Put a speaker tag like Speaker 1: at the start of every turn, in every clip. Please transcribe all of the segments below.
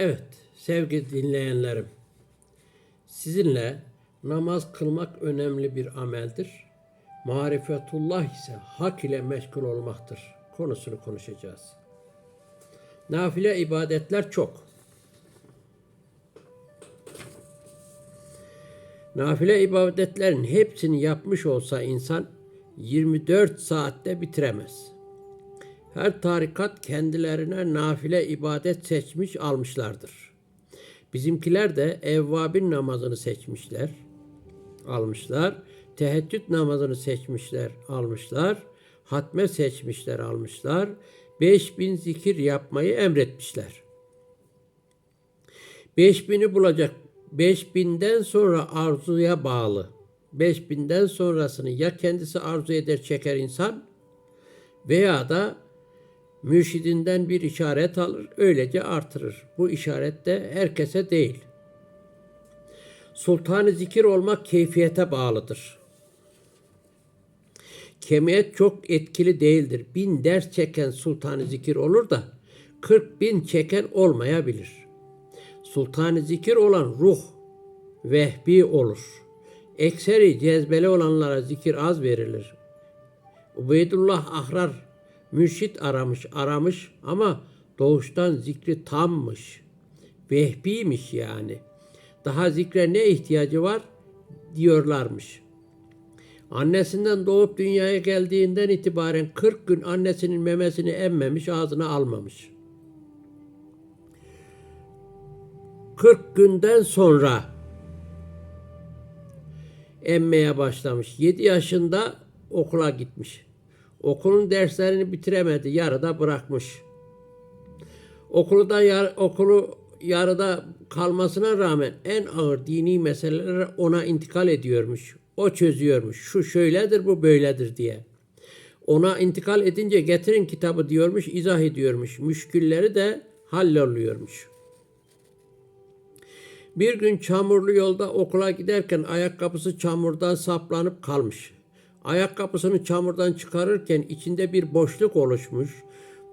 Speaker 1: Evet sevgili dinleyenlerim. Sizinle namaz kılmak önemli bir ameldir. Marifetullah ise hak ile meşgul olmaktır. Konusunu konuşacağız. Nafile ibadetler çok. Nafile ibadetlerin hepsini yapmış olsa insan 24 saatte bitiremez. Her tarikat kendilerine nafile ibadet seçmiş almışlardır. Bizimkiler de evvabin namazını seçmişler, almışlar. Teheccüd namazını seçmişler, almışlar. Hatme seçmişler, almışlar. 5000 zikir yapmayı emretmişler. 5000'i bulacak. 5000'den sonra arzuya bağlı. 5000'den sonrasını ya kendisi arzu eder çeker insan veya da mürşidinden bir işaret alır, öylece artırır. Bu işaret de herkese değil. Sultanı zikir olmak keyfiyete bağlıdır. Kemiyet çok etkili değildir. Bin ders çeken sultanı zikir olur da 40 bin çeken olmayabilir. Sultanı zikir olan ruh vehbi olur. Ekseri cezbeli olanlara zikir az verilir. Ubeydullah Ahrar mürşit aramış aramış ama doğuştan zikri tammış. Vehbiymiş yani. Daha zikre ne ihtiyacı var diyorlarmış. Annesinden doğup dünyaya geldiğinden itibaren 40 gün annesinin memesini emmemiş, ağzına almamış. 40 günden sonra emmeye başlamış. 7 yaşında okula gitmiş. Okulun derslerini bitiremedi, yarıda bırakmış. Okulu da yar, okulu yarıda kalmasına rağmen en ağır dini meseleler ona intikal ediyormuş. O çözüyormuş. Şu şöyledir, bu böyledir diye. Ona intikal edince getirin kitabı diyormuş, izah ediyormuş. Müşkülleri de halloluyormuş. Bir gün çamurlu yolda okula giderken ayakkabısı çamurdan saplanıp kalmış. Ayakkabısını çamurdan çıkarırken içinde bir boşluk oluşmuş.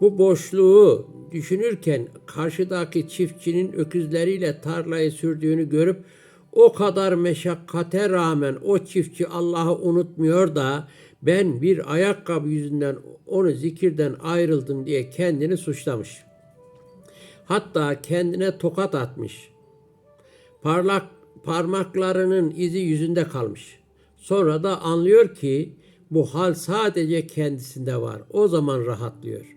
Speaker 1: Bu boşluğu düşünürken karşıdaki çiftçinin öküzleriyle tarlayı sürdüğünü görüp o kadar meşakkate rağmen o çiftçi Allah'ı unutmuyor da ben bir ayakkabı yüzünden onu zikirden ayrıldım diye kendini suçlamış. Hatta kendine tokat atmış. Parlak parmaklarının izi yüzünde kalmış. Sonra da anlıyor ki bu hal sadece kendisinde var. O zaman rahatlıyor.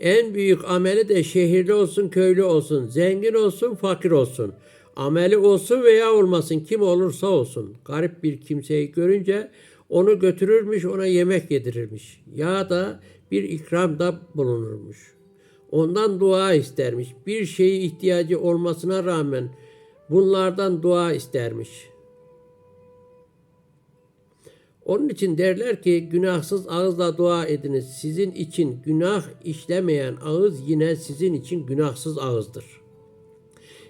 Speaker 1: En büyük ameli de şehirli olsun, köylü olsun, zengin olsun, fakir olsun. Ameli olsun veya olmasın, kim olursa olsun. Garip bir kimseyi görünce onu götürürmüş, ona yemek yedirirmiş. Ya da bir ikramda bulunurmuş. Ondan dua istermiş. Bir şeyi ihtiyacı olmasına rağmen bunlardan dua istermiş. Onun için derler ki günahsız ağızla dua ediniz. Sizin için günah işlemeyen ağız yine sizin için günahsız ağızdır.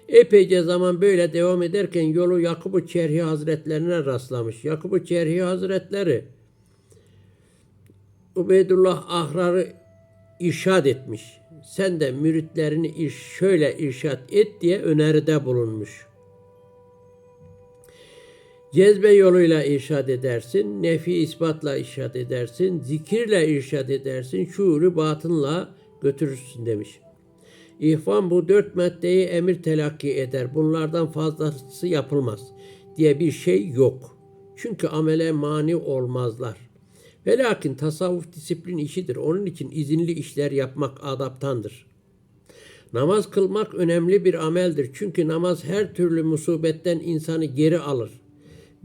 Speaker 1: Epeyce zaman böyle devam ederken yolu Yakubu Çerhi Hazretlerine rastlamış. Yakubu Çerhi Hazretleri Ubeydullah Ahrar'ı irşad etmiş. Sen de müritlerini şöyle irşad et diye öneride bulunmuş. Cezbe yoluyla irşad edersin, nefi ispatla irşad edersin, zikirle irşad edersin, şuuru batınla götürürsün demiş. İhvan bu dört maddeyi emir telakki eder. Bunlardan fazlası yapılmaz diye bir şey yok. Çünkü amele mani olmazlar. Ve lakin tasavvuf disiplin işidir. Onun için izinli işler yapmak adaptandır. Namaz kılmak önemli bir ameldir. Çünkü namaz her türlü musibetten insanı geri alır.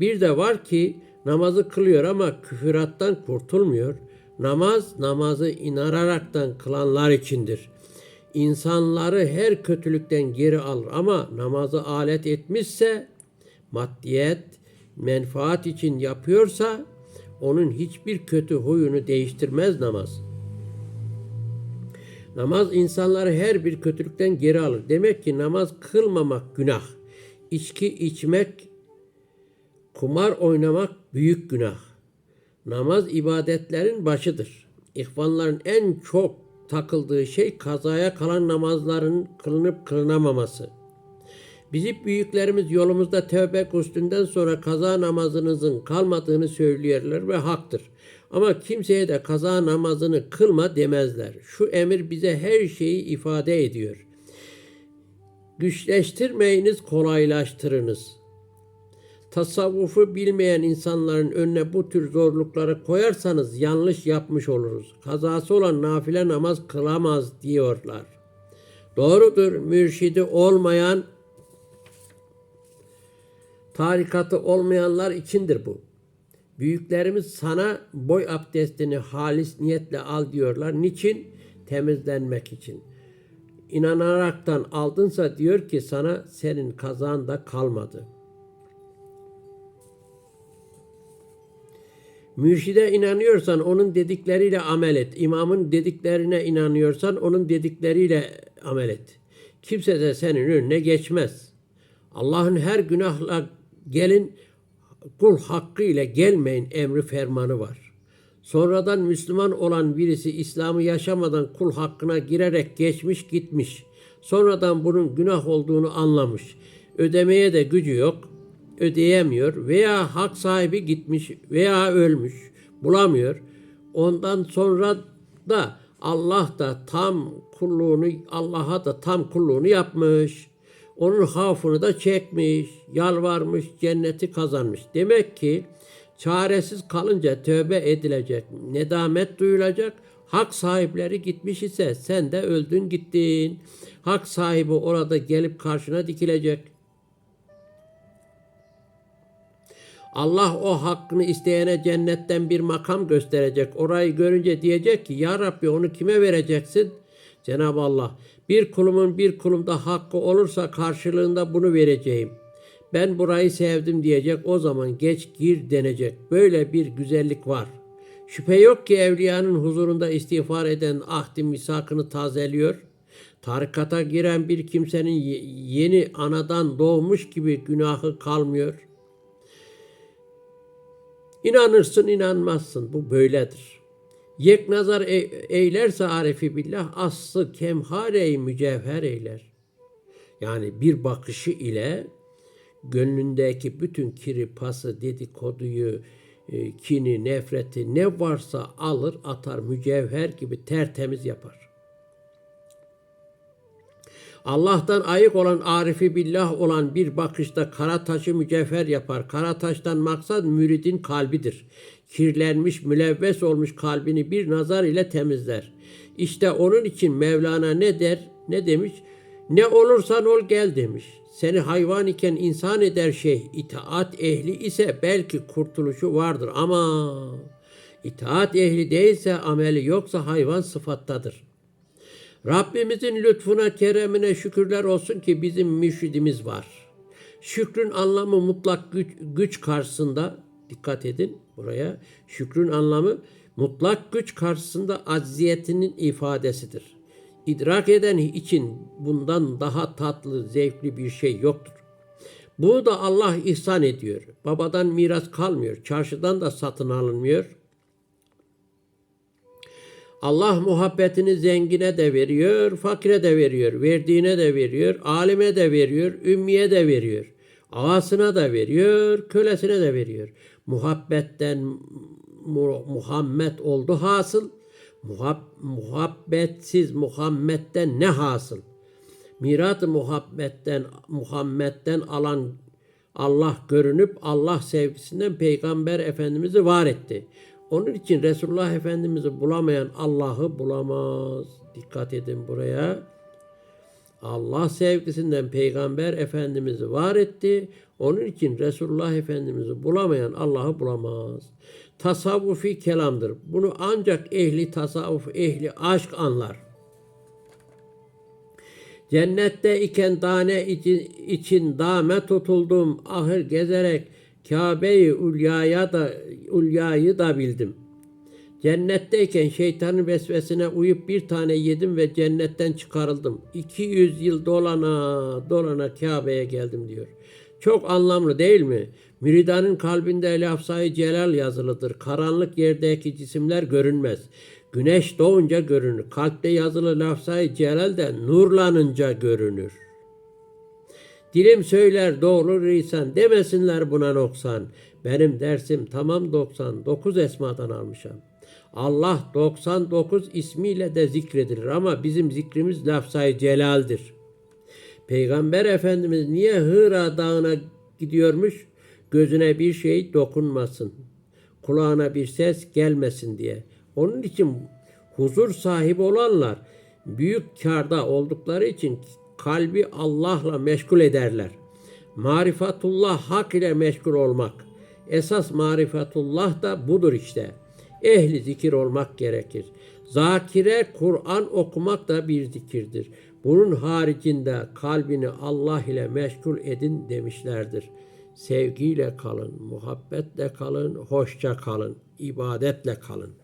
Speaker 1: Bir de var ki namazı kılıyor ama küfürattan kurtulmuyor. Namaz namazı inanaraktan kılanlar içindir. İnsanları her kötülükten geri alır ama namazı alet etmişse maddiyet, menfaat için yapıyorsa onun hiçbir kötü huyunu değiştirmez namaz. Namaz insanları her bir kötülükten geri alır. Demek ki namaz kılmamak günah. İçki içmek Kumar oynamak büyük günah. Namaz ibadetlerin başıdır. İhvanların en çok takıldığı şey kazaya kalan namazların kılınıp kılınamaması. Bizim büyüklerimiz yolumuzda tevbe guslünden sonra kaza namazınızın kalmadığını söylüyorlar ve haktır. Ama kimseye de kaza namazını kılma demezler. Şu emir bize her şeyi ifade ediyor. Güçleştirmeyiniz, kolaylaştırınız. Tasavvufu bilmeyen insanların önüne bu tür zorlukları koyarsanız yanlış yapmış oluruz. Kazası olan nafile namaz kılamaz diyorlar. Doğrudur, mürşidi olmayan tarikatı olmayanlar içindir bu. Büyüklerimiz sana boy abdestini halis niyetle al diyorlar. Niçin? Temizlenmek için. İnanaraktan aldınsa diyor ki sana senin kazan da kalmadı. Mürşide inanıyorsan onun dedikleriyle amel et. İmamın dediklerine inanıyorsan onun dedikleriyle amel et. Kimse de senin önüne geçmez. Allah'ın her günahla gelin kul hakkı ile gelmeyin emri fermanı var. Sonradan Müslüman olan birisi İslam'ı yaşamadan kul hakkına girerek geçmiş gitmiş. Sonradan bunun günah olduğunu anlamış. Ödemeye de gücü yok. Ödeyemiyor veya hak sahibi gitmiş veya ölmüş. Bulamıyor. Ondan sonra da Allah da tam kulluğunu Allah'a da tam kulluğunu yapmış. Onun hafını da çekmiş, yalvarmış, cenneti kazanmış. Demek ki çaresiz kalınca tövbe edilecek, nedamet duyulacak. Hak sahipleri gitmiş ise sen de öldün gittin. Hak sahibi orada gelip karşına dikilecek. Allah o hakkını isteyene cennetten bir makam gösterecek. Orayı görünce diyecek ki ya Rabbi onu kime vereceksin? Cenab-ı Allah bir kulumun bir kulumda hakkı olursa karşılığında bunu vereceğim. Ben burayı sevdim diyecek o zaman geç gir denecek. Böyle bir güzellik var. Şüphe yok ki evliyanın huzurunda istiğfar eden ahdi misakını tazeliyor. Tarikata giren bir kimsenin yeni anadan doğmuş gibi günahı kalmıyor. İnanırsın inanmazsın bu böyledir. Yek nazar e- eylerse arifi billah aslı kemhare mücevher eyler. Yani bir bakışı ile gönlündeki bütün kiri, pası, dedikoduyu, e, kini, nefreti ne varsa alır atar mücevher gibi tertemiz yapar. Allah'tan ayık olan arifi billah olan bir bakışta kara taşı mücevher yapar. Kara taştan maksat müridin kalbidir. Kirlenmiş, mülevves olmuş kalbini bir nazar ile temizler. İşte onun için Mevlana ne der, ne demiş? Ne olursan ol gel demiş. Seni hayvan iken insan eder şey. İtaat ehli ise belki kurtuluşu vardır ama itaat ehli değilse ameli yoksa hayvan sıfattadır.'' Rabbimizin lütfuna, keremine şükürler olsun ki bizim müşidimiz var. Şükrün anlamı mutlak güç, güç karşısında, dikkat edin buraya, şükrün anlamı mutlak güç karşısında acziyetinin ifadesidir. İdrak eden için bundan daha tatlı, zevkli bir şey yoktur. Bunu da Allah ihsan ediyor. Babadan miras kalmıyor. Çarşıdan da satın alınmıyor. Allah muhabbetini zengine de veriyor, fakire de veriyor, verdiğine de veriyor, alime de veriyor, ümmiye de veriyor. Ağasına da veriyor, kölesine de veriyor. Muhabbetten Muhammed oldu hasıl. Muhab, muhabbetsiz Muhammed'den ne hasıl? Mirat-ı muhabbetten Muhammed'den alan Allah görünüp Allah sevgisinden Peygamber Efendimiz'i var etti. Onun için Resulullah Efendimiz'i bulamayan Allah'ı bulamaz. Dikkat edin buraya. Allah sevgisinden Peygamber Efendimiz'i var etti. Onun için Resulullah Efendimiz'i bulamayan Allah'ı bulamaz. Tasavvufi kelamdır. Bunu ancak ehli tasavvuf, ehli aşk anlar. Cennette iken tane için, için dame tutuldum. Ahır gezerek Kabe-i Ulya'ya da Ulya'yı da bildim. Cennetteyken şeytanın vesvesine uyup bir tane yedim ve cennetten çıkarıldım. 200 yıl dolana dolana Kabe'ye geldim diyor. Çok anlamlı değil mi? Müridanın kalbinde lafzayı celal yazılıdır. Karanlık yerdeki cisimler görünmez. Güneş doğunca görünür. Kalpte yazılı lafzayı celal de nurlanınca görünür. Dilim söyler doğru lisan demesinler buna noksan. Benim dersim tamam 99 esmadan almışım. Allah 99 ismiyle de zikredilir ama bizim zikrimiz lafzayı celaldir. Peygamber Efendimiz niye Hıra dağına gidiyormuş? Gözüne bir şey dokunmasın. Kulağına bir ses gelmesin diye. Onun için huzur sahibi olanlar büyük karda oldukları için kalbi Allah'la meşgul ederler. Marifatullah hak ile meşgul olmak. Esas marifatullah da budur işte. Ehli zikir olmak gerekir. Zakire Kur'an okumak da bir zikirdir. Bunun haricinde kalbini Allah ile meşgul edin demişlerdir. Sevgiyle kalın, muhabbetle kalın, hoşça kalın, ibadetle kalın.